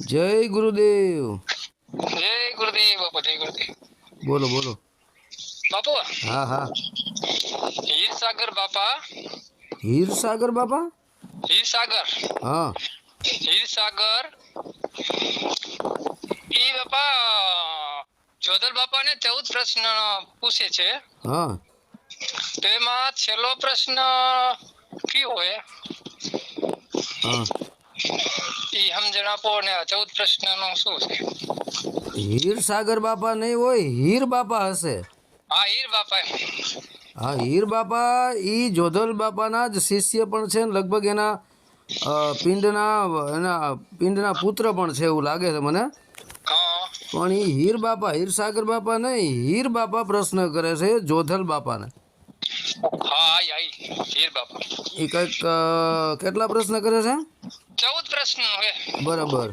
જય ગુરુદેવ. જય ગુરુદેવ બાપા જય ગુરુદેવ. બોલો બોલો. બાપુ? હા હા. હીરસાગર બાપા. હીરસાગર બાપા? હીરસાગર. હા. હીરસાગર. ઈ બાપા જોધર બાપાને ચૌદ પ્રશ્ન પૂછે છે. હા. તો એમાં છેલ્લો પ્રશ્ન કયો હોય? હા. ઈ સમજણ આપો ને આ ચૌદ પ્રશ્નનું શું છે? હીરસાગર બાપા નહીં હોય હીર બાપા હશે. હા હીર બાપા હા હીર બાપા ઈ જોધલ બાપાના જ શિષ્ય પણ છે ને લગભગ એના પિંડના એના પિંડના પુત્ર પણ છે એવું લાગે છે મને. પણ એ હીર બાપા હીરસાગર બાપા નહીં હીર બાપા પ્રશ્ન કરે છે જોધલ બાપાને. હા આઈ હીર બાપા. એ કંઈક કેટલા પ્રશ્ન કરે છે? ચૌદ પ્રશ્ન હવે. બરાબર.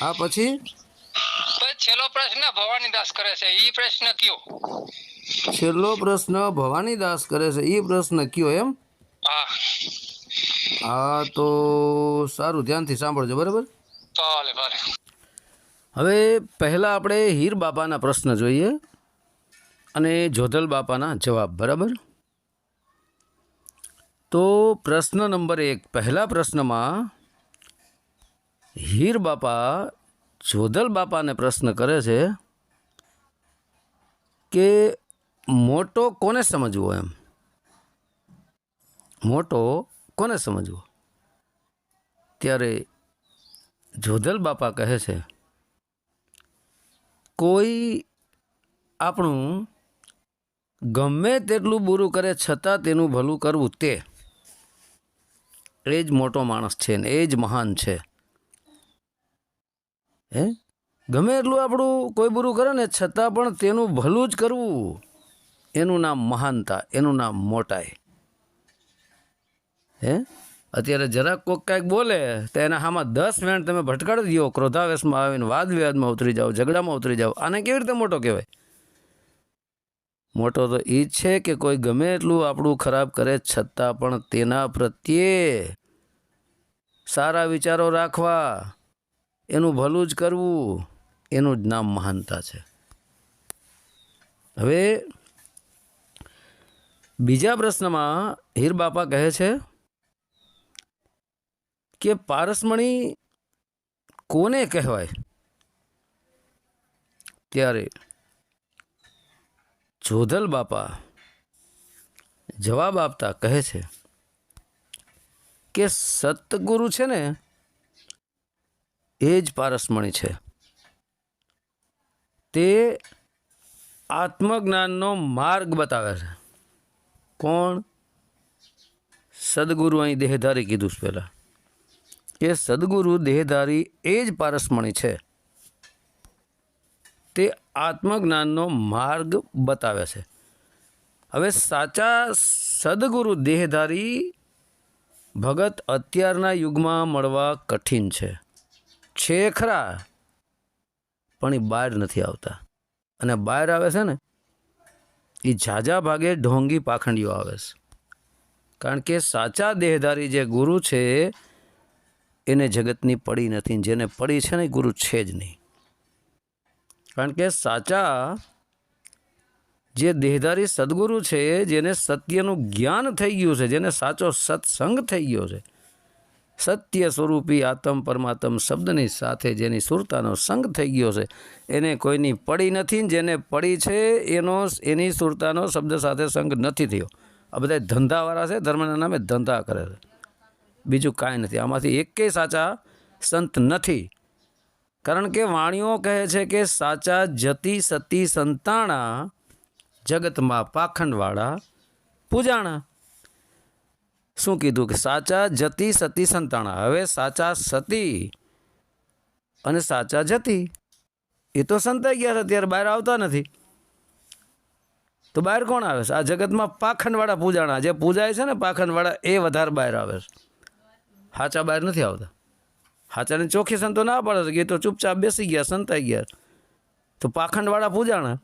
હા પછી? છેલ્લો પ્રશ્ન ભવાનીદાસ કરે છે. ઈ પ્રશ્ન કયો? છેલ્લો પ્રશ્ન ભવાનીદાસ કરે છે. એ પ્રશ્ન કયો એમ? હા. હા તો સારું ધ્યાનથી સાંભળજો બરાબર? ભલે ભલે હવે પહેલાં આપણે હીર બાપાના પ્રશ્ન જોઈએ અને જોધલ બાપાના જવાબ બરાબર? તો પ્રશ્ન નંબર એક, પહેલા પ્રશ્નમાં હીર બાપા જોધલ બાપાને પ્રશ્ન કરે છે કે મોટો કોને સમજવો એમ? મોટો કોને સમજવો? ત્યારે જોધલ બાપા કહે છે, કોઈ આપણું ગમે તેટલું બુરું કરે છતાં તેનું ભલું કરવું તે. એ જ મોટો માણસ છે ને, એ જ મહાન છે. હે? ગમે એટલું આપણું કોઈ બુરું કરે ને, છતાં પણ તેનું ભલું જ કરવું. એનું નામ મહાનતા, એનું નામ મોટાઈ. હે? અત્યારે જરાક કોક કાંઈક બોલે, તો એના હામાં દસ મિનિટ તમે ભટકાડી દો ક્રોધાવેશમાં આવીને વાદ વિવાદમાં ઉતરી જાઓ, ઝઘડામાં ઉતરી જાઓ. આને કેવી રીતે મોટો કહેવાય? મોટો તો એ જ છે કે કોઈ ગમે એટલું આપણું ખરાબ કરે છતાં પણ તેના પ્રત્યે સારા વિચારો રાખવા. એનું ભલું જ કરવું, એનું જ નામ મહાનતા છે. હવે બીજા પ્રશ્નમાં હીરબાપા કહે છે કે પારસમણી કોને કહેવાય? ત્યારે જોધલ બાપા જવાબ આપતા કહે છે કે સતગુરુ છે ને, એ જ પારસમણી છે. તે આત્મજ્ઞાનનો માર્ગ બતાવે છે. કોણ? સદગુરુ અહીં દેહધારી કીધું છે પહેલાં. કે સદગુરુ દેહધારી એ જ પારસમણી છે. તે આત્મજ્ઞાનનો માર્ગ બતાવે છે. હવે સાચા સદગુરુ દેહધારી ભગત અત્યારના યુગમાં મળવા કઠિન છે. છે ખરા પણ એ બહાર નથી આવતા. અને બહાર આવે છે ને, એ ઝાઝા ભાગે ઢોંગી પાખંડીઓ આવે છે. કારણ કે સાચા દેહધારી જે ગુરુ છે, એને જગતની પડી નથી. જેને પડી છે ને ગુરુ છે જ નહીં. કારણ કે સાચા જે દેહધારી સદગુરુ છે, જેને સત્યનું જ્ઞાન થઈ ગયું છે, જેને સાચો સત્સંગ થઈ ગયો છે, સત્ય સ્વરૂપી આત્મ પરમાત્મ શબ્દની સાથે જેની સુરતાનો સંગ થઈ ગયો છે, એને કોઈની પડી નથી, જેને પડી છે, એનો એની સુરતાનો શબ્દ સાથે સંગ નથી થયો. આ બધા ધંધાવાળા છે, ધર્મના નામે ધંધા કરે છે. બીજું કાંઈ નથી. આમાંથી એકેય સાચા સંત નથી. કારણ કે વાણીઓ કહે છે કે સાચા જતી સતી સંતાણા, જગતમાં પાખંડવાળા પૂજાણા. શું કીધું કે સાચા જતી સતી સંતાણા? હવે સાચા સતી અને સાચા જતી, એ તો સંતાઈ ગયા છે ત્યારે બહાર આવતા નથી. તો બહાર કોણ આવે છે? આ જગતમાં પાખંડવાળા પૂજાણા. જે પૂજાય છે ને પાખંડવાળા, એ વધારે બહાર આવે છે. સાચા બહાર નથી આવતા. સાચાની ચોખ્ખી સંતો ના પાડે કે તો ચૂપચાપ બેસી ગયા, સંતાઈ ગયા. તો પાખંડવાળા પૂજાણા,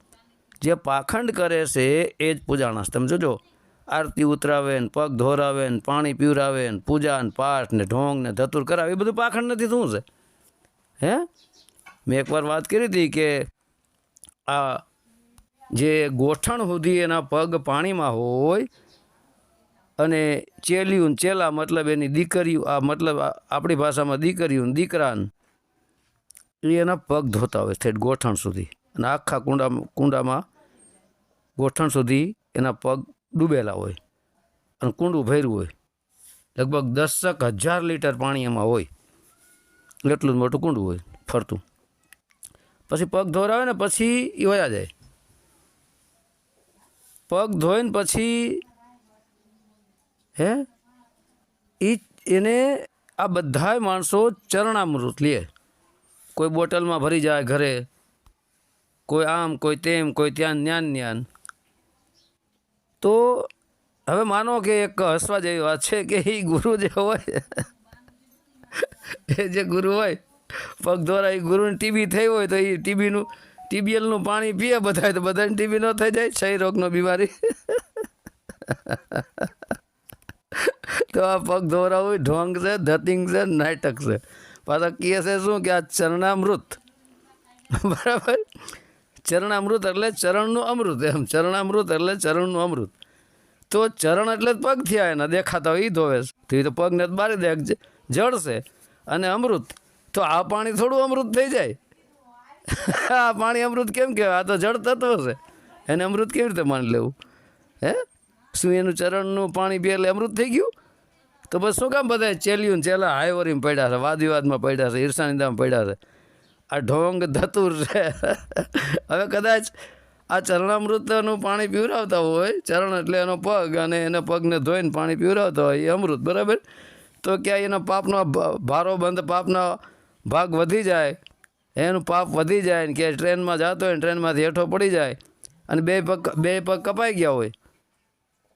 જે પાખંડ કરે છે, એ જ પૂજાણા છે. તમે જોજો, આરતી ઉતરાવે ને પગ ધોરાવે ને પાણી પીવરાવે ને પૂજા ને પાઠ ને ઢોંગ ને ધતુર કરાવે, એ બધું પાખંડ નથી, શું છે? હે? મેં એકવાર વાત કરી હતી કે આ જે ગોઠણ સુધી એના પગ પાણીમાં હોય અને ચેલિયું ચેલા મતલબ એની દીકરીઓ, આ મતલબ આપણી ભાષામાં દીકરીઓ ને દીકરાને, એ એના પગ ધોતા હોય ઠેઠ ગોઠણ સુધી. અને આખા કુંડામાં કુંડામાં ગોઠણ સુધી એના પગ ડૂબેલા હોય અને કુંડું ભર્યું હોય. લગભગ દસક હજાર લીટર પાણી એમાં હોય. એટલું જ મોટું કુંડું હોય, ફરતું. પછી પગ ધોરાવે ને પછી એ વયા જાય. પગ ધોઈને પછી હે? એ એને આ બધાય માણસો ચરણામૃત લે. કોઈ બોટલમાં ભરી જાય ઘરે. કોઈ આમ, કોઈ તેમ, કોઈ ત્યાં, ન્યાન ન્યાન. તો હવે માનો કે એક હસવા જેવી વાત છે કે એ ગુરુ જે હોય, એ જે ગુરુ હોય, પગ દ્વારા એ ગુરુને ટીબી થઈ હોય તો એ ટીબીનું ટીબીએલનું પાણી પીએ બધાય તો બધાને ટીબી ન થઈ જાય ક્ષય રોગનો બીમારી. તો આ પગ ધોરાવું ઢોંગ છે, ધતિંગ છે, નાટક છે. પાછા કહે છે શું કે આ ચરણામૃત? બરાબર? ચરણામૃત એટલે ચરણનું અમૃત, એમ. ચરણામૃત એટલે ચરણનું અમૃત. તો ચરણ એટલે જ પગ થયા એના, દેખાતા હોય એ ધોવે છે. તો એ તો પગને બારી દે જળશે અને અમૃત. તો આ પાણી થોડું અમૃત થઈ જાય. આ પાણી અમૃત કેમ કહેવાય? આ તો જળ તત્વ છે. એને અમૃત કેવી રીતે માની લેવું? હે? શું એનું ચરણનું પાણી પીએ એટલે અમૃત થઈ ગયું. તો બસ શું કામ બધા ચેલ્યું ચેલા હાઈવરીમાં પડ્યા છે, વાદવિવાદમાં પડ્યા છે, ઈર્ષાનિંદામાં પડ્યા છે. આ ઢોંગ ધતુર છે. હવે કદાચ આ ચરણામૃતનું પાણી પીવરાવતા હોય, ચરણ એટલે એનો પગ અને એના પગને ધોઈને પાણી પીવરાવતા હોય, એ અમૃત, બરાબર? તો ક્યાંય એના પાપનો ભારો બંધ પાપનો ભાગ વધી જાય, એનું પાપ વધી જાય ને ક્યાંય ટ્રેનમાં જતો હોય ને ટ્રેનમાંથી હેઠો પડી જાય અને બે પગ બે પગ કપાઈ ગયા હોય.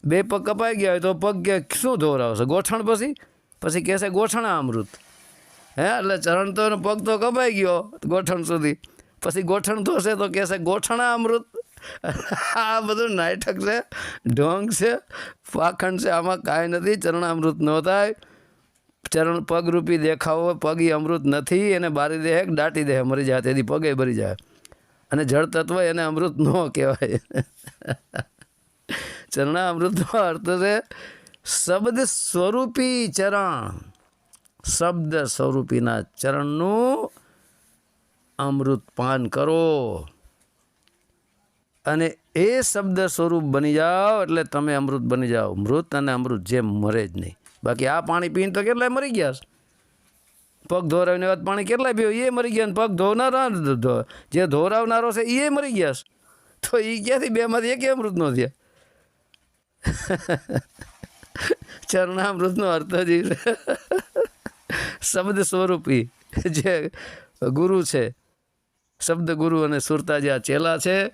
બે પગ કપાઈ ગયા હોય તો પગ શું ધોરાવશે ગોઠણ પછી? પછી કહેશે ગોઠણા અમૃત હે, એટલે ચરણ તો પગ તો કપાઈ ગયો ગોઠણ સુધી. પછી ગોઠણ ધોશે તો કહેશે ગોઠણા અમૃત આ બધું નાટક છે, ઢોંગ છે, પાખંડ છે, આમાં કાંઈ નથી, ચરણામૃત ન થાય. ચરણ પગરૂપી દેખાવો, પગ અમૃત નથી, એને બારી દેહ દાટી દેહ મરી જાય, તેથી પગે ભરી જાય. અને જળ તત્વ એને અમૃત ન કહેવાય. ચરણા અમૃતનો અર્થ છે શબ્દ સ્વરૂપી ચરણ. શબ્દ સ્વરૂપીના ચરણનું અમૃત પાન કરો. અને એ શબ્દ સ્વરૂપ બની જાઓ એટલે તમે અમૃત બની જાઓ. મૃત અને અમૃત જેમ મરે જ નહીં. બાકી આ પાણી પીને તો કેટલાય મરી ગયા પગ ધોરાવીને વાત પાણી કેટલાય પીવો? એ મરી ગયા પગ ધોનારા જે ધોરાવનારો છે એ મરી ગયા તો એ ક્યાંથી બેમાંથી એક અમૃત નો થયા? ચરણામૃતનો અર્થ જ શબ્દ સ્વરૂપી જે ગુરુ છે, શબ્દ ગુરુ અને સુરતા જે આ ચેલા છે,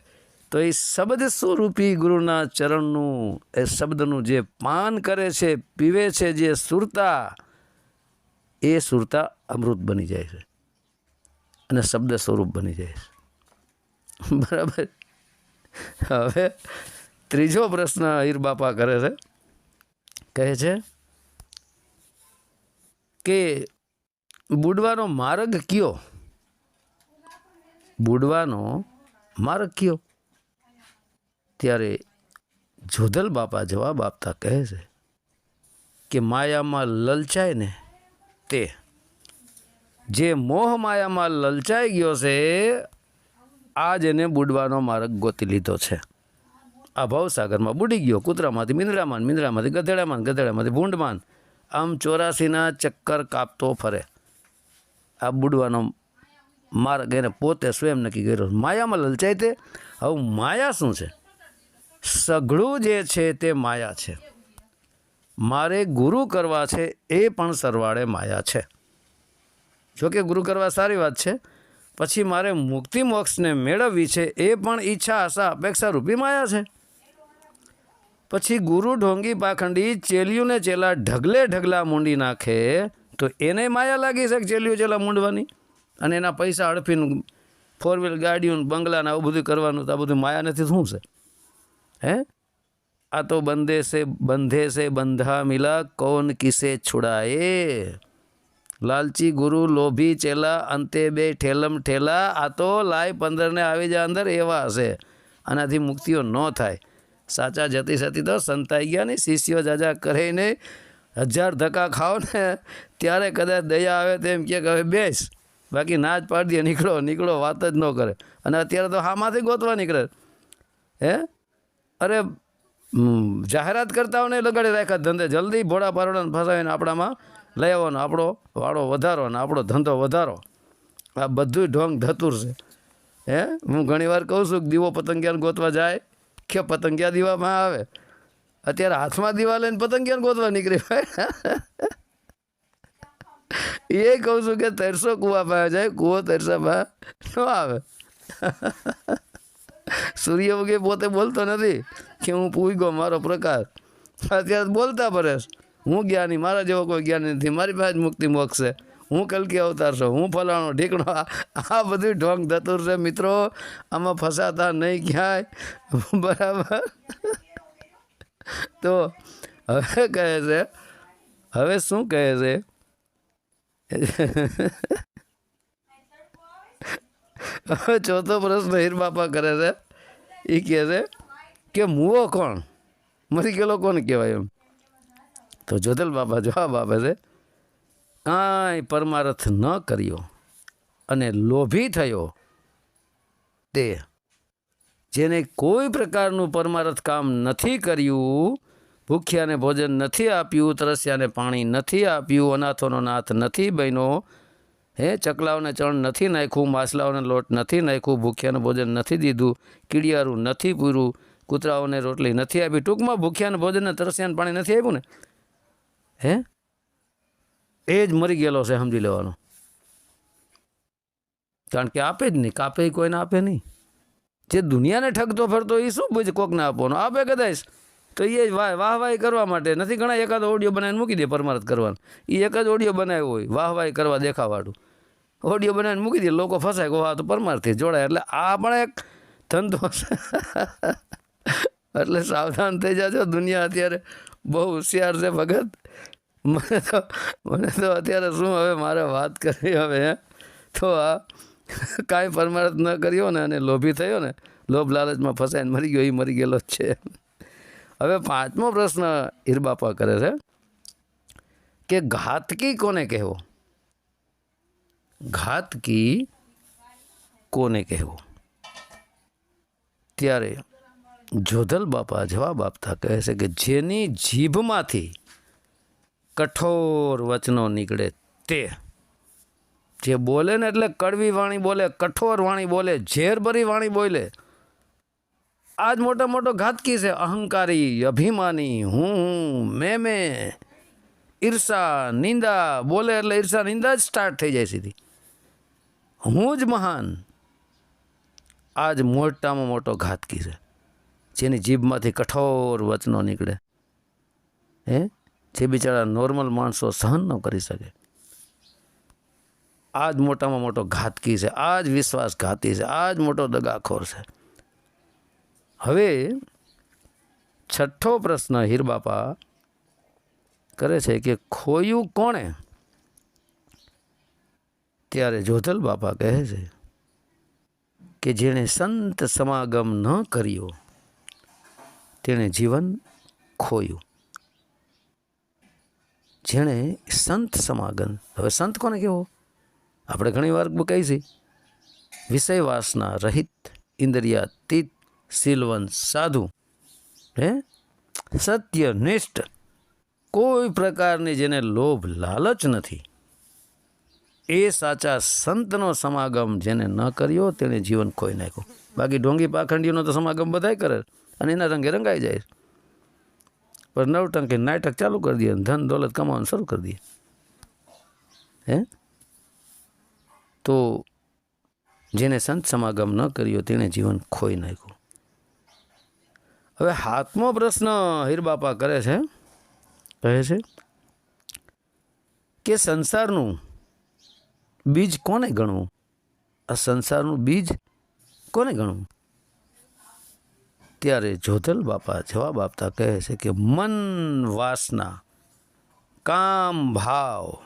તો એ શબ્દ સ્વરૂપી ગુરુના ચરણનું, એ શબ્દનું જે પાન કરે છે, પીવે છે, જે સુરતા, એ સુરતા અમૃત બની જાય છે. અને શબ્દ સ્વરૂપ બની જાય છે. બરાબર? હવે ત્રીજો પ્રશ્ન અહીર બાપા કરે છે. કહે છે કે બુડવાનો માર્ગ કયો? બુડવાનો માર્ગ કયો? ત્યારે જોધલ બાપા જવાબ આપતા કહે છે કે માયામાં લલચાય ને તે. જે મોહ માયામાં લલચાઈ ગયો છે, આજ એને બુડવાનો માર્ગ ગોતી લીધો છે. આ ભવસાગરમાં બુડી ગયો. કૂતરામાંથી મીંદડામાં મીંદડામાંથી ગધેડામાં, ગધેડામાંથી ભૂંડમાં. આમ ચોરાસીના ચક્કર કાપતો ફરે. આ બુડવાનો માર્ગ એને પોતે સ્વયં નક્કી કર્યો. માયામાં લલચાય તે? હવે માયા શું છે? સઘળું જે છે તે માયા છે. મારે ગુરુ કરવા છે એ પણ સરવાળે માયા છે. જોકે ગુરુ કરવા સારી વાત છે. પછી મારે મુક્તિ મોક્ષને મેળવવી છે એ પણ ઈચ્છા, આશા, અપેક્ષા રૂપી માયા છે. પછી ગુરુ ઢોંગી પાખંડી ચેલિયુંને ચેલા ઢગલે ઢગલા મૂંડી નાખે, તો એને માયા લાગી છે કે ચેલિયું ચેલા મૂંડવાની? અને એના પૈસા હડફીને ફોર વ્હીલ ગાડીઓને બંગલાને આવું બધું કરવાનું તો આ બધું માયા નથી શું છે? હે? આ તો બંધે સે બંધે સે બંધા મિલા કોન કિસે છુડાએ લાલચી ગુરુ લોભી ચેલા, અંતે બે ઠેલમ ઠેલા, આ તો લાય પંદરને આવી જાય અંદર એવા હશે. આનાથી મુક્તિઓ ન થાય. સાચા જતી સતી તો સંતાઈ ગયા ને, શિષ્યો જાજા કરે નહીં હજાર ધક્કા ખાઓ ને ત્યારે કદાચ દયા આવે તેમ કે હવે બેસ, બાકી ના જ પાડી નીકળો નીકળો, વાત જ ન કરે. અને અત્યારે તો હામાંથી ગોતવા નીકળે. હે? અરે જાહેરાત કરતાઓને લગાડી રાખ્યા ધંધે. જલ્દી ભોળા પારોડાને ફસાવીને આપણામાં લઈ આવવાનો, આપણો વાળો વધારો ને આપણો ધંધો વધારો. આ બધું ઢોંગ ધતુર છે. હે? હું ઘણીવાર કહું છું કે દીવો પતંગિયાને ગોતવા જાય કે પતંગિયા દીવામાં આવે. અત્યારે હાથમાં દીવા લઈને પતંગિયાને ગોતવા નીકળી એ કહું છું કે તરસો કૂવા પાસે જાય, કૂવો તરસા પાસે ન આવે. સૂર્યમુખી પોતે બોલતો નથી કે હું પૂગો મારો પ્રકાર. અત્યારે બોલતા પરેશ હું જ્ઞાની, મારા જેવો કોઈ જ્ઞાની નથી. મારી પાસે જ મુક્તિ મોક્ષ છે. હું કલકી અવતાર છું, હું ફલાણો ઢીકણો. આ બધું ઢોંગ ધતુર છે મિત્રો. આમાં ફસાતા નહીં ક્યાંય. બરાબર? તો હવે કહે છે, હવે શું કહે છે? હવે ચોથો પ્રશ્ન હીર બાપા કરે છે. એ કહે છે કે મૂવો કોણ? મરી ગયેલો કોણ કહેવાય એમ? તો જોધલ બાપા જવાબ આપે છે કાંઈ પરમારથ ન કર્યો અને લોભી થયો, તે જેને કોઈ પ્રકારનું પરમારથ કામ નથી કર્યું, ભૂખ્યાને ભોજન નથી આપ્યું, તરસ્યાને પાણી નથી આપ્યું, અનાથોનો નાથ નથી બન્યો, હે, ચકલાઓને ચણ નથી નાખ્યું, માછલાઓને લોટ નથી નાખ્યું, ભૂખ્યાને ભોજન નથી દીધું, કીડિયારું નથી પૂર્યું, કૂતરાઓને રોટલી નથી આપી, ટૂંકમાં ભૂખ્યાને ભોજનને તરસ્યાને પાણી નથી આપ્યું ને? હે? એ જ મરી ગયેલો છે, સમજી લેવાનો. કારણ કે આપે જ નહીં, કાપે કોઈને આપે નહીં. જે દુનિયાને ઠગતો ફરતો એ શું પૂછે કોકને આપવાનો? આપે કદાચ. તો એ જ વાહ, વાહવાહી કરવા માટે. નથી ઘણા એકાદ ઓડિયો બનાવીને મૂકી દે પરમારથ કરવાનો. એ એક જ ઓડિયો બનાવ્યો હોય, વાહવાહી કરવા દેખાવાળું. ઓડિયો બનાવીને મૂકી દે, લોકો ફસાય, કહો તો પરમારથી જોડાય. એટલે આ પણ એક ધંધો છે. એટલે સાવધાન થઈ જાજો, દુનિયા અત્યારે બહુ હોશિયાર છે, ભગત. મને તો મને તો અત્યારે શું હવે મારે વાત કરવી હવે? તો આ કાંઈ પરમાર્થ ન કર્યો ને અને લોભી થયો ને, લોભ લાલચમાં ફસાઈને મરી ગયો એ મરી ગયેલો જ છે. હવે પાંચમો પ્રશ્ન હીરબાપા કરે છે, કે ઘાતકી કોને કહેવો? ઘાતકી કોને કહેવો? ત્યારે જોધલ બાપા જવાબ આપતા કહે છે કે જેની જીભમાંથી કઠોર વચનો નીકળે તે. જે બોલે ને એટલે કડવી વાણી બોલે, કઠોર વાણી બોલે, ઝેરભરી વાણી બોલે. આ જ મોટો મોટો ઘાતકી છે, અહંકારી, અભિમાની, હું મેં મેં. ઈર્ષા, નિંદા, બોલે એટલે ઈર્ષા, નિંદા જ સ્ટાર્ટ થઈ જાય સીધી. હું જ મહાન. આ જ મોટામાં મોટો ઘાતકી છે, જેની જીભમાંથી કઠોર વચનો નીકળે. હે? જે બિચારા નોર્મલ માણસો સહન ન કરી શકે. આ જ મોટામાં મોટો ઘાતકી છે આ જ વિશ્વાસઘાતી છે આ જ મોટો દગાખોર છે. હવે છઠ્ઠો પ્રશ્ન હીરબાપા કરે છે કે ખોયું કોણે? ત્યારે જોધલ બાપા કહે છે કે જેણે સંત સમાગમ ન કર્યો, તેણે જીવન ખોયું. જેણે સંત સમાગમ, હવે સંત કોને કહેવો? આપણે ઘણી વાર કહી છે. વિષય વાસના રહિત ઇન્દ્રિયાતીત શીલવંત સાધુ, હે? સત્યનિષ્ઠ, કોઈ પ્રકારની જેને લોભ લાલચ નથી. એ સાચા સંતનો સમાગમ જેને ન કર્યો તેણે જીવન ખોઈ નાખ્યું. બાકી ઢોંગી પાખંડીઓનો તો સમાગમ બધાય કરે, અને એના રંગે રંગાઈ જાય. પણ નવટંકી નાટક ચાલુ કરી દઈએ ધન દોલત કમાવાનું શરૂ કરી દઈએ. હે? તો જેને સંત સમાગમ ન કર્યો તેણે જીવન ખોઈ નાખ્યું. હવે હાથમો પ્રશ્ન હીરબાપા કરે છે, કહે છે કે સંસારનું બીજ કોને ગણવું? આ સંસારનું બીજ કોને ગણવું? ત્યારે જોધલ બાપા જવાબ આપતા કહે છે કે મન વાસના, કામ ભાવ.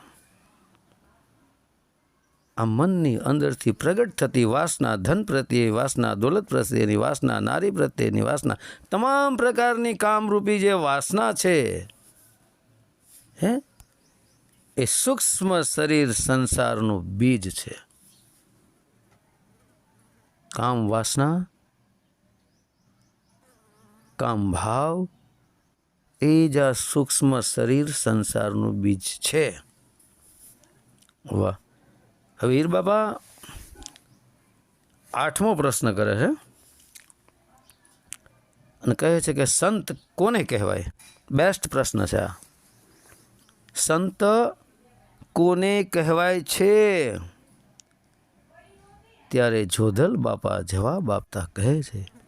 આ મનની અંદરથી પ્રગટ થતી વાસના, ધન પ્રત્યે વાસના, દોલત પ્રત્યેની વાસના, નારી પ્રત્યેની વાસના, તમામ પ્રકારની કામરૂપી જે વાસના છે, હે, એ સૂક્ષ્મ શરીર સંસારનું બીજ છે. કામ વાસના કામ ભાવ, એ જ આ સૂક્ષ્મ શરીર સંસારનું બીજ છે. વાહ. હવે હીર બાબા આઠમો પ્રશ્ન કરે છે અને કહે છે કે સંત કોને કહેવાય? બેસ્ટ પ્રશ્ન છે આ. સંત કોને કહેવાય છે? ત્યારે જોધલ બાપા જવાબ આપતા કહે છે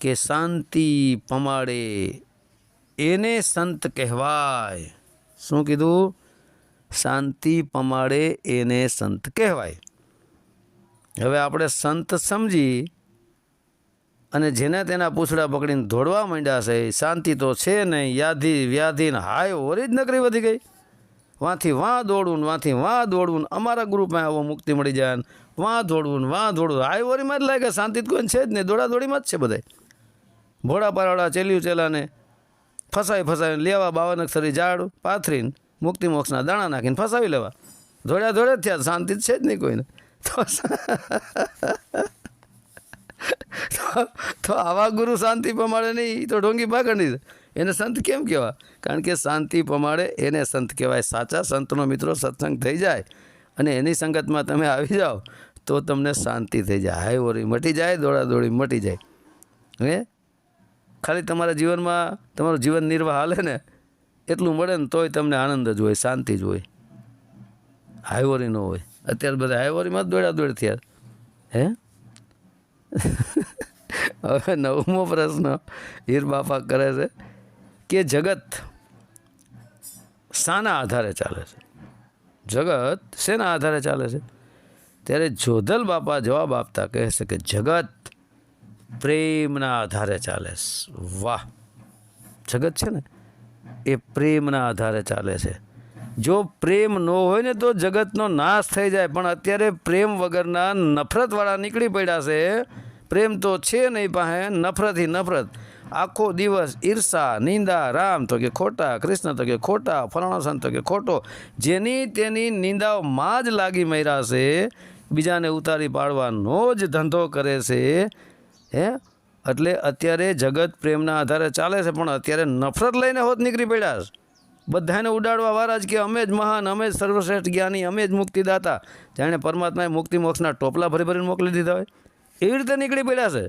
કે શાંતિ પમાડે, એને સંત કહેવાય. શું કીધું? શાંતિ પમાડે, એને સંત કહેવાય. હવે આપણે સંત સમજી અને જેને તેના પૂછડા પકડીને દોડવા માંડ્યા છે, શાંતિ તો છે નહીં, યાધિ વ્યાધિને હાય, ઓરી જ નકરી વધી ગઈ. વાંથી વાં દોડવું ને વાંથી વાં દોડવું ને અમારા ગ્રુપમાં આવો મુક્તિ મળી જાય ને વાં દોડવું ને વાં દોડવું હાય, ઓરીમાં જ લાગે, શાંતિ તો કોઈ છે જ નહીં દોડા દોડીમાં જ છે બધાય. ભોળા પારાડા ચેલ્યું ચેલાને ફસાઈ ફસાવીને લેવા બાવન અક્ષરી ઝાડ પાથરીને મુક્તિ મોક્ષના દાણા નાખીને ફસાવી લેવા. ધોળ્યા ધોળે થયા, શાંતિ છે જ નહીં કોઈને. તો આવા ગુરુ શાંતિ પમાડે નહીં તો ઢોંગી પાકડની એને સંત કેમ કહેવા કારણ કે શાંતિ પમાડે, એને સંત કહેવાય સાચા સંતનો મિત્રો સત્સંગ થઈ જાય. અને એની સંગતમાં તમે આવી જાઓ, તો તમને શાંતિ થઈ જાય. હાય ઓરી, મટી જાય દોડા દોડી મટી જાય. હે? ખાલી તમારા જીવનમાં તમારું જીવન નિર્વાહ હાલે ને, એટલું મળે ને તોય તમને આનંદ જ હોય, શાંતિ જ હોય. હાઈવોરી ન હોય. અત્યારે બધા હાઈવરીમાં જ દોડા દોડ થયા. હે? હવે નવમો પ્રશ્ન હીર બાપા કરે છે કે જગત શાના આધારે ચાલે છે? જગત શેના આધારે ચાલે છે? ત્યારે જોધલ બાપા જવાબ આપતા કહે છે કે જગત પ્રેમના આધારે ચાલે છે. વાહ. જગત છે ને, એ પ્રેમના આધારે ચાલે છે. જો પ્રેમ ન હોય ને તો જગતનો નાશ થઈ જાય. પણ અત્યારે પ્રેમ વગરના નફરતવાળા નીકળી પડ્યા છે. પ્રેમ તો છે નહીં પાસે, નફરતથી નફરત. આખો દિવસ ઈર્ષા, નિંદા, રામ તો કે ખોટા, કૃષ્ણ તો કે ખોટા, ફલાણો સંત તો કે ખોટો. જેની તેની નિંદાઓમાં જ લાગી મર્યા છે. બીજાને ઉતારી પાડવાનો જ ધંધો કરે છે. હે? એટલે અત્યારે જગત પ્રેમના આધારે ચાલે છે, પણ અત્યારે નફરત લઈને હોત નીકળી પડ્યા છે. બધાને ઉડાડવા વાળા જ કે અમે જ મહાન, અમે જ સર્વશ્રેષ્ઠ જ્ઞાની, અમે જ મુક્તિદાતા. જાણે પરમાત્માએ મુક્તિ મોક્ષના ટોપલા ભરી ભરીને મોકલી દીધા હોય. એવી રીતે નીકળી પડ્યા છે.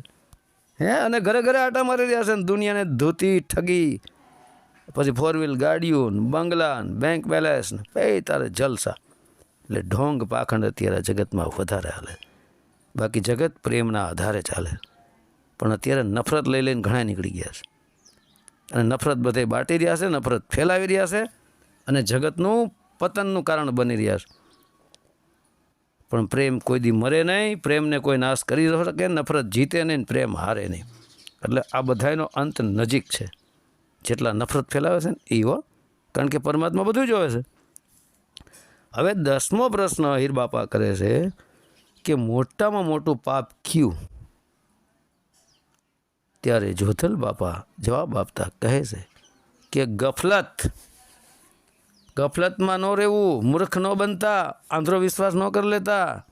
હે? અને ઘરે ઘરે આટા મારી રહ્યા છે દુનિયાને ધોતી, ઠગી, પછી ફોર વ્હીલ ગાડીઓ, બંગલા બેંક બેલેન્સ પે તારે જલસા. એટલે ઢોંગ પાખંડ અત્યારે જગતમાં વધારે હાલે. બાકી જગત પ્રેમના આધારે ચાલે. પણ અત્યારે નફરત લઈ લઈને ઘણા નીકળી ગયા છે. અને નફરત બધે બાટી રહ્યા છે, નફરત ફેલાવી રહ્યા છે અને જગતનું પતનનું કારણ બની રહ્યા છે. પણ પ્રેમ કોઈ દી મરે નહીં, પ્રેમને કોઈ નાશ કરી શકે, નફરત જીતે નહીં પ્રેમ હારે નહીં. એટલે આ બધાયનો અંત નજીક છે. જેટલા નફરત ફેલાવે છે ને એવો કારણ કે પરમાત્મા બધું જોવે છે. હવે દસમો પ્રશ્ન હીર બાપા કરે છે કે મોટામાં મોટું પાપ કયું? ત્યારે જોથલ બાપા જવાબ આપતા કહે છે કે ગફલત, ગફલતમાં ન રહેવું, મૂર્ખ ન બનતા આંધ્રો વિશ્વાસ ન કરી લેતા.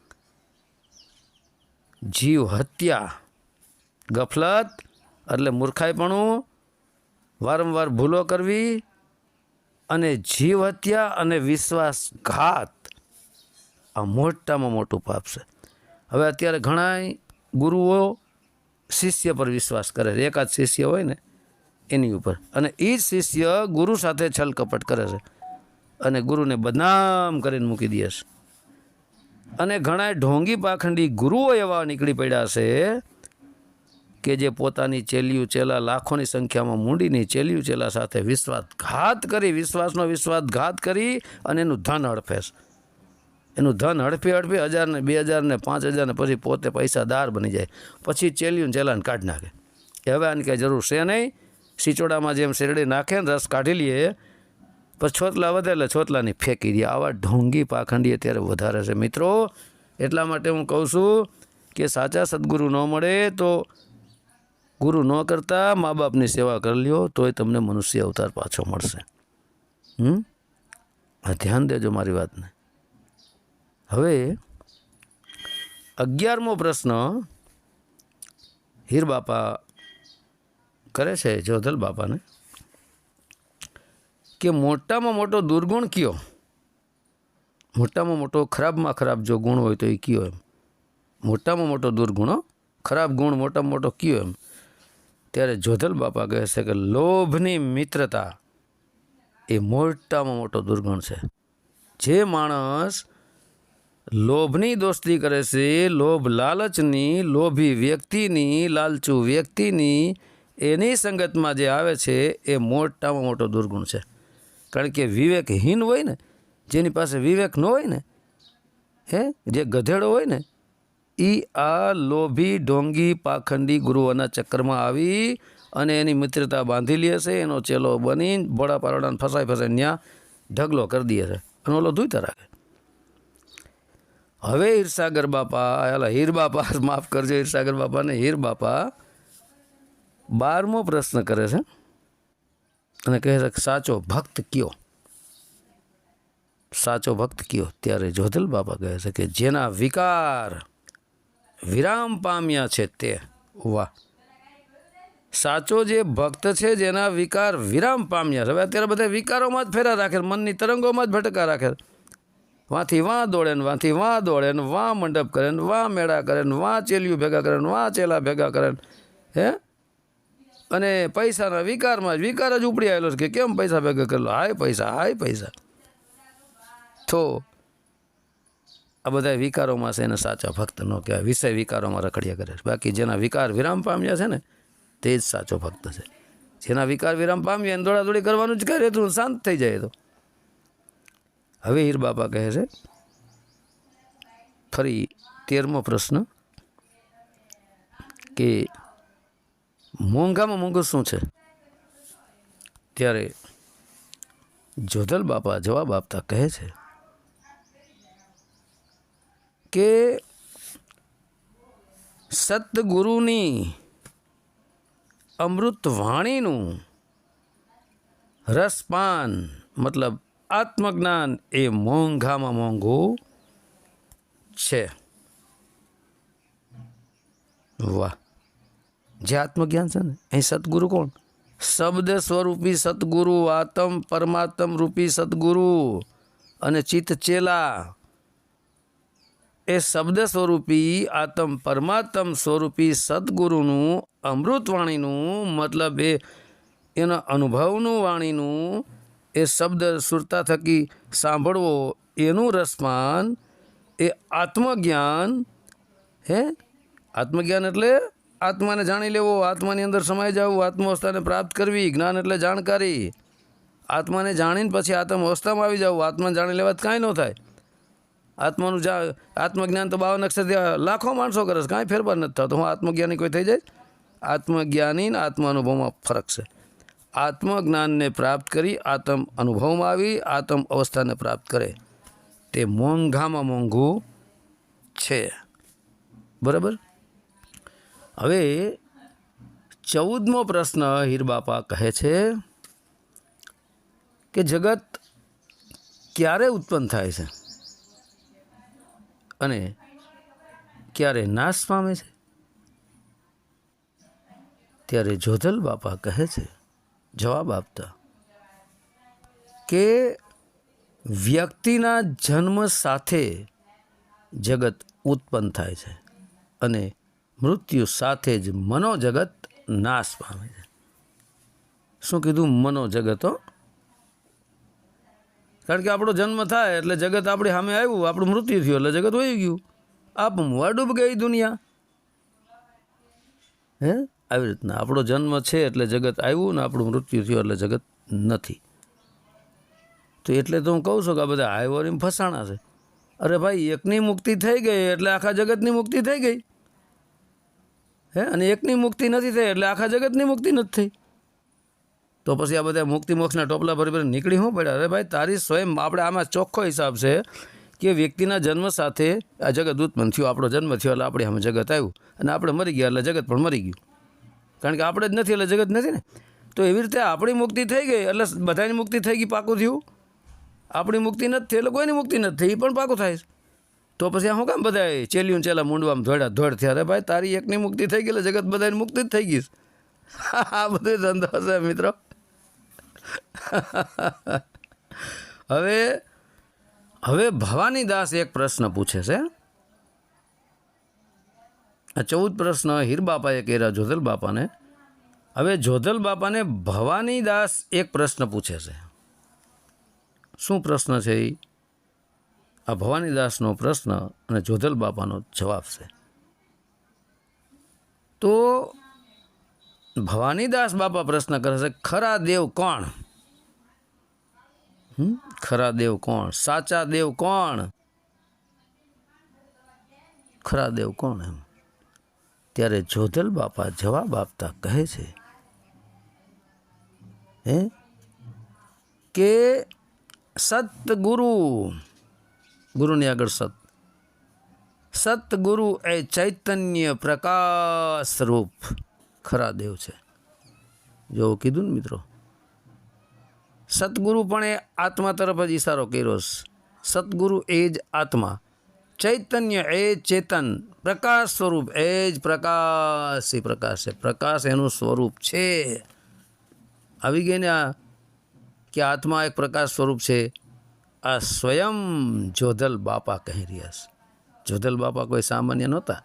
જીવ હત્યા, ગફલત એટલે મૂર્ખાઈપણું, વારંવાર ભૂલો કરવી અને જીવ હત્યા અને વિશ્વાસઘાત. આ મોટામાં મોટું પાપ છે. હવે અત્યારે ઘણા ગુરુઓ શિષ્ય પર વિશ્વાસ કરે છે. એકાદ શિષ્ય હોય ને, એની ઉપર. અને એ જ શિષ્ય ગુરુ સાથે છલ કપટ કરે છે. અને ગુરુને બદનામ કરીને મૂકી દે છે. અને ઘણા ઢોંગી પાખંડી ગુરુઓ એવા નીકળી પડ્યા છે કે જે પોતાની ચેલિયું ચેલા લાખોની સંખ્યામાં મૂંડીની ચેલિયું ચેલા સાથે વિશ્વાસઘાત કરી, વિશ્વાસનો વિશ્વાસઘાત કરી અને એનું ધન હડફે છે. એનું ધન હડપી હડપી હજાર ને બે હજાર ને પાંચ હજાર ને પછી પોતે પૈસાદાર બની જાય. પછી ચેલ્યું ચેલાન કાઢી નાખે. હવે આની કાંઈ જરૂર છે નહીં. સિચોડામાં જેમ શેરડી નાખે ને રસ કાઢી લઈએ પછી છોતલા વધે એટલે છોતલાની ફેંકી દે. આવા ઢોંગી પાખંડી અત્યારે વધારે છે. મિત્રો, એટલા માટે હું કહું છું કે સાચા સદગુરુ ન મળે તો ગુરુ ન કરતા, મા બાપની સેવા કરી લ્યો, તોય તમને મનુષ્ય અવતાર પાછો મળશે. હમ? ધ્યાન દેજો મારી વાતને. હવે અગિયારમો પ્રશ્ન હીર બાપા કરે છે, જોધલ બાપાને, કે મોટામાં મોટો દુર્ગુણ કયો? મોટામાં મોટો ખરાબમાં ખરાબ જો ગુણ હોય તો એ કયો એમ? મોટામાં મોટો દુર્ગુણો ખરાબ ગુણ મોટામાં મોટો કયો એમ? ત્યારે જોધલ બાપા કહે છે કે લોભની મિત્રતા એ મોટામાં મોટો દુર્ગુણ છે. જે માણસ લોભની દોસ્તી કરે છે, લોભ લાલચની, લોભી વ્યક્તિની, લાલચુ વ્યક્તિની, એની સંગતમાં જે આવે છે એ મોટામાં મોટો દુર્ગુણ છે. કારણ કે વિવેકહીન હોય ને, જેની પાસે વિવેક ન હોય ને, હે, જે ગધેડો હોય ને એ આ લોભી, ઢોંગી, પાખંડી ગુરુઓના ચક્કરમાં આવી અને એની મિત્રતા બાંધી લે છે, એનો ચેલો બની ભોળા પારોડાને ફસાઈ ફસાઈ ત્યાં ઢગલો કરી દે છે. અને ઓલો ધૂતા રાખે હવે હીરસાગર બાપા અલા હીર બાપા, માફ કરજો, હીરસાગર બાપાને હીર બાપા બારમો પ્રશ્ન કરે છે. અને કહે છે સાચો ભક્ત કયો? સાચો ભક્ત કયો? ત્યારે જોધલ બાપા કહે છે કે જેના વિકાર વિરામ પામ્યા છે તે. વાહ. સાચો જે ભક્ત છે જેના વિકાર વિરામ પામ્યા છે. હવે અત્યારે બધા વિકારોમાં જ ફેરા રાખે મનની તરંગોમાં જ ભટકા રાખે વાંથી વાં દોડે ને વાંથી વાં દોડે ને વાં મંડપ કરે ને વાં મેળા કરે ને વાં ચેલિયું ભેગા કરે ને વાં ચેલા ભેગા કરે ને હે? અને પૈસાના વિકારમાં જ, વિકાર જ ઉપડી આવેલો છે કે કેમ પૈસા ભેગા કરેલો? હાય પૈસા હાય પૈસા. તો આ બધા વિકારોમાં છે એને સાચા ભક્ત ન કહેવાય. વિષય વિકારોમાં રખડ્યા કરે છે. બાકી જેના વિકાર વિરામ પામ્યા છે ને, તે જ સાચો ભક્ત છે. જેના વિકાર વિરામ પામ્યા એને દોડાદોડી કરવાનું જ કરે તું શાંત થઈ જાય તો. હવે હીર બાપા કહે છે, ફરી તેરમો પ્રશ્ન કે મોંઘામાં મોંઘું શું છે? ત્યારે જોધલ બાપા જવાબ આપતા કહે છે કે સતગુરુની અમૃત વાણીનું રસપાન, મતલબ આત્મજ્ઞાન એ મોંઘામાં મોંઘું છે. વાહ. જે આત્મજ્ઞાન છે ને અહીં સદગુરુ કોણ? શબ્દ સ્વરૂપી સદગુરુ, આત્મ પરમાત્મ રૂપી સદગુરુ અને ચિત્ત ચેલા. એ શબ્દ સ્વરૂપી, આત્મ પરમાત્મ સ્વરૂપી સદગુરુનું અમૃતવાણીનું મતલબ એ એના અનુભવનું વાણીનું એ શબ્દ સુરતા થકી સાંભળવો, એનું રસપાન એ આત્મજ્ઞાન, હે? આત્મજ્ઞાન એટલે આત્માને જાણી લેવો, આત્માની અંદર સમાઈ જવું આત્મવસ્થાને પ્રાપ્ત કરવી, જ્ઞાન એટલે જાણકારી. આત્માને જાણીને પછી આત્મ અવસ્થામાં આવી જવું, આત્માને જાણી લેવા કાંઈ ન થાય. આત્માનું જા, આત્મજ્ઞાન તો બાવન અક્ષર લાખો માણસો કરે છે, કાંઈ ફેરફાર નથી થતો. હું આત્મજ્ઞાની કોઈ થઈ જાય? આત્મજ્ઞાની ને આત્માનુભવમાં ફરક છે. આત્મજ્ઞાનને પ્રાપ્ત કરી આત્મ અનુભવમાં આવી, આત્મ અવસ્થાને પ્રાપ્ત કરે. તે મોંઘામાં મોંઘું છે. બરાબર? હવે ચૌદમો પ્રશ્ન હીરબાપા કહે છે કે જગત ક્યારે ઉત્પન્ન થાય છે? અને ક્યારે નાશ પામે છે? ત્યારે જોધલ બાપા કહે છે જવાબ આપતા કે વ્યક્તિના જન્મ સાથે જગત ઉત્પન્ન થાય છે અને મૃત્યુ સાથે જ મનોજગત નાશ પામે છે. શું કીધું? મનોજગત? કારણ કે આપણો જન્મ થાય એટલે જગત આપણી સામે આવ્યું, આપણું મૃત્યુ થયું એટલે જગત વહી ગયું. આપ ડૂબ ગઈ દુનિયા? હે? આવી રીતના. આપણો જન્મ છે એટલે જગત આવ્યું ને આપણું મૃત્યુ થયું એટલે જગત નથી. તો એટલે તો હું કહું છું કે આ બધા હાઈવોરીમ ફસાણા છે. અરે ભાઈ, એકની મુક્તિ થઈ ગઈ એટલે આખા જગતની મુક્તિ થઈ ગઈ. હે? અને એકની મુક્તિ નથી થઈ એટલે આખા જગતની મુક્તિ નથી થઈ. તો પછી આ બધા મુક્તિ મોક્ષના ટોપલા ભરી ભરી નીકળી શું પડ્યા? અરે ભાઈ, તારી સ્વયં આપણે આમાં ચોખ્ખો હિસાબ છે કે વ્યક્તિના જન્મ સાથે આ જગત ઉત્પન્ન થયું. આપણો જન્મ થયો એટલે આપણે આમાં જગત આવ્યું. અને આપણે મરી ગયા એટલે જગત પણ મરી ગયું. કારણ કે આપણે જ નથી, એટલે જગત નથી ને. તો એવી રીતે આપણી મુક્તિ થઈ ગઈ, એટલે બધાની મુક્તિ થઈ ગઈ પાકું થયું. આપણી મુક્તિ નથી થઈ, એટલે કોઈની મુક્તિ નથી થઈ એ પણ પાકું થાય તો પછી આ શું કામ બધા ચેલિયું ચેલા મૂંડવામાં ધોડા ધોડ થયા અરે ભાઈ, તારી એકની મુક્તિ થઈ ગઈ, એટલે જગત બધાની મુક્તિ જ થઈ ગઈ. આ બધું ધંધો છે મિત્રો. હવે હવે ભવાની દાસ એક પ્રશ્ન પૂછે છે. આ ચૌદ પ્રશ્ન હીરબાપાએ કર્યા જોધલ બાપાને હવે જોધલ બાપાને ભવાની દાસ એક પ્રશ્ન પૂછે છે. શું પ્રશ્ન છે એ આ ભવાની દાસનો પ્રશ્ન અને જોધલ બાપાનો જવાબ છે. તો ભવાનીદાસ બાપા પ્રશ્ન કરે છે, ખરા દેવ કોણ? ખરા દેવ કોણ? સાચા દેવ કોણ? ખરા દેવ કોણ? એમ. ત્યારે જોધલ બાપા જવાબ આપતા કહે છે, હે? કે સતગુરુ ગુરુની આગળ સત સતગુરુ એ ચૈતન્ય પ્રકાશ રૂપ ખરા દેવ છે. જો કીધું ને મિત્રો સતગુરુ પણ એ આત્મા તરફ જ ઈશારો કર્યો સતગુરુ એ જ આત્મા ચૈતન્ય એ ચેતન પ્રકાશ સ્વરૂપ એ જ પ્રકાશ એ પ્રકાશ છે પ્રકાશ એનું સ્વરૂપ છે આવી ગઈ ને આ કે આત્મા એક પ્રકાશ સ્વરૂપ છે, આ સ્વયં જોધલ બાપા કહી રહ્યા છે. જોધલ બાપા કોઈ સામાન્ય નહોતા.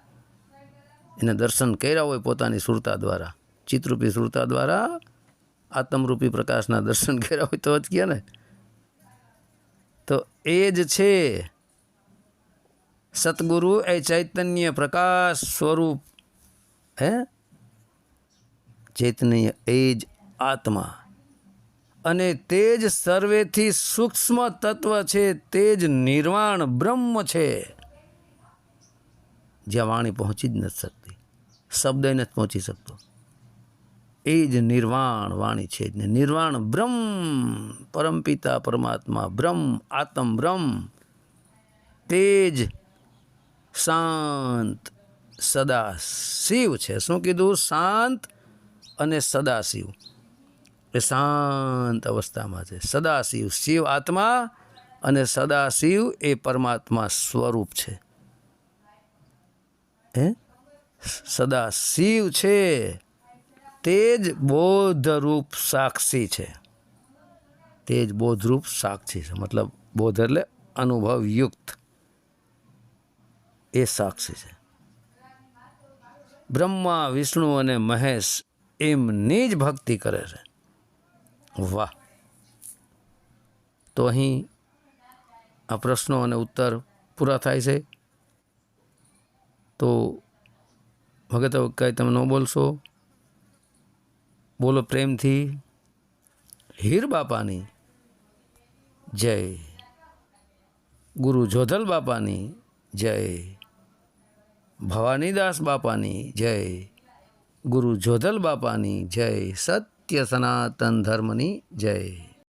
એને દર્શન કર્યા હોય પોતાની સુરતા દ્વારા ચિત્રરૂપી સુરતા દ્વારા, આત્મરૂપી પ્રકાશના દર્શન કર્યા હોય તો જ કહે ને. તો એ જ છે. સતગુરુ એ ચૈતન્ય પ્રકાશ સ્વરૂપ, હે? ચૈતન્ય એ જ આત્મા. અને તે જ સર્વેથી સૂક્ષ્મ તત્વ છે, તે જ નિર્વાણ બ્રહ્મ છે. જ્યાં વાણી પહોંચી જ નથી શકતી, શબ્દ નથી પહોંચી શકતો. એ જ નિર્વાણ વાણી છે ને નિર્વાણ બ્રહ્મ, પરમપિતા પરમાત્મા બ્રહ્મ, આત્મ બ્રહ્મ. તે જ શાંત, સદા શિવ છે. શું કીધું? શાંત અને સદા શિવ. એ શાંત અવસ્થામાં છે. સદા શિવ. આત્મા અને સદા શિવ એ પરમાત્મા સ્વરૂપ છે. હે? સદા શિવ છે. તે જ બોધરૂપ સાક્ષી છે. તે જ બોધરૂપ સાક્ષી છે. મતલબ બોધ એટલે અનુભવયુક્ત એ સાક્ષી છે. બ્રહ્મા, વિષ્ણુ અને મહેશ એમની જ ભક્તિ કરે છે. વાહ! તો અહીં આ પ્રશ્નો અને ઉત્તર પૂરા થાય છે. તો ભગત કાંઈ તમે ન બોલશો. બોલો પ્રેમથી. હીર બાપાની જય. ગુરુ જોધલ બાપાની જય. ભવાનીદાસ બાપાની જય ગુરુ જોધલ બાપાની જય સત્ય સનાતન ધર્મની જય.